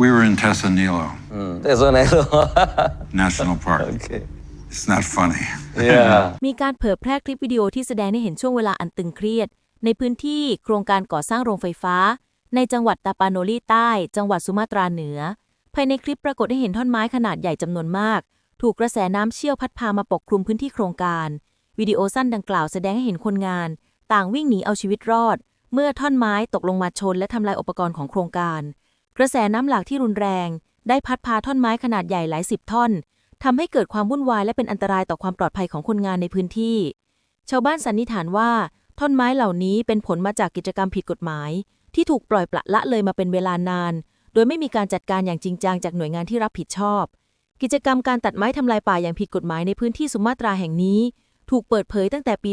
We were in Tessanilo อืมแต่ส่วนไหนเหรอ National Park. โอเค It's not funny. yeah มีการเผยแพร่คลิปวิดีโอที่แสดงให้เห็นช่วงเวลาอันตึงเครียด ในพื้นที่โครงการก่อสร้างโรงไฟฟ้า ในจังหวัดตาปาโนลีใต้ จังหวัดสุมาตราเหนือ ภายในคลิปปรากฏให้เห็นท่อนไม้ขนาดใหญ่จำนวนมาก ถูกกระแสน้ำเชี่ยวพัดพามาปกคลุมพื้นที่โครงการ วิดีโอสั้นดังกล่าวแสดงให้เห็นคนงาน ต่างวิ่งหนีเอาชีวิตรอด เมื่อท่อนไม้ตกลงมาชนและทำลายอุปกรณ์ของโครงการ กระแสน้ำหลากที่รุนแรง ได้พัดพาท่อนไม้ขนาดใหญ่หลายสิบท่อนทำให้เกิดความวุ่นวายและเป็นอันตรายต่อความปลอดภัยของคนงานในพื้นที่ ชาวบ้านสันนิษฐานว่า ท่อนไม้เหล่านี้เป็นผลมาจากกิจกรรมผิดกฎหมาย ที่ถูกปล่อยปละละเลยมาเป็นเวลานาน โดยไม่มีการจัดการอย่างจริงจังจากหน่วยงานที่รับผิดชอบ กิจกรรมการตัดไม้ทำลายป่าอย่างผิดกฎหมายในพื้นที่สุมาตราแห่งนี้ ถูกเปิดเผยตั้งแต่ปี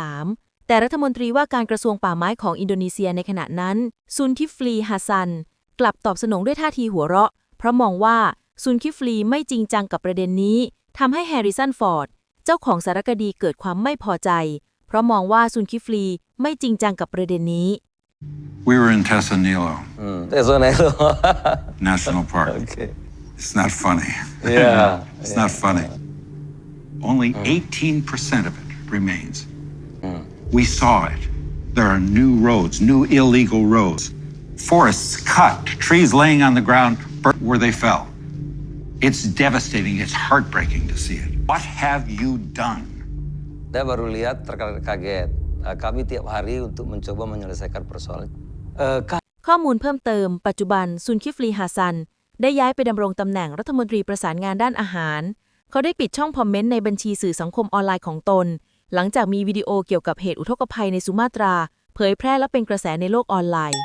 2013 แต่รัฐมนตรีว่าการกระทรวงป่าไม้ของอินโดนีเซียในขณะนั้นซุนทิฟลีฮัสซัน กลับตอบสนองด้วยท่าทีหัวเราะ เพราะมองว่าซุนคิฟลีไม่จริงจังกับประเด็นนี้ทำให้แฮร์ริสันฟอร์ดเจ้าของสารคดีเกิดความไม่พอใจ เพราะมองว่าซุนคิฟลีไม่จริงจังกับประเด็นนี้ We were in Tessanilo อืมแต่ส่วนไหนเหรอ National Park. โอเค It's not funny. Yeah, it's not funny. Only 18% of it remains. We saw it. There are new roads, new illegal roads. Forests cut, trees laying on the ground burnt where they fell. It's devastating. It's heartbreaking to see it. What have you done? Saya baru lihat terkaget. Eh, Kami tiap hari untuk mencoba menyelesaikan persoalan. Eh, ข้อมูลเพิ่มเติม ปัจจุบันซุนคิฟลีฮาซัน ได้ย้ายไปดำรงตำแหน่งรัฐมนตรีประสานงานด้านอาหาร เขาได้ปิดช่องคอมเมนต์ในบัญชีสื่อสังคมออนไลน์ของตน หลังจากมีวิดีโอเกี่ยวกับเหตุอุทกภัยในสุมาตรา เผยแพร่และเป็นกระแสในโลกออนไลน์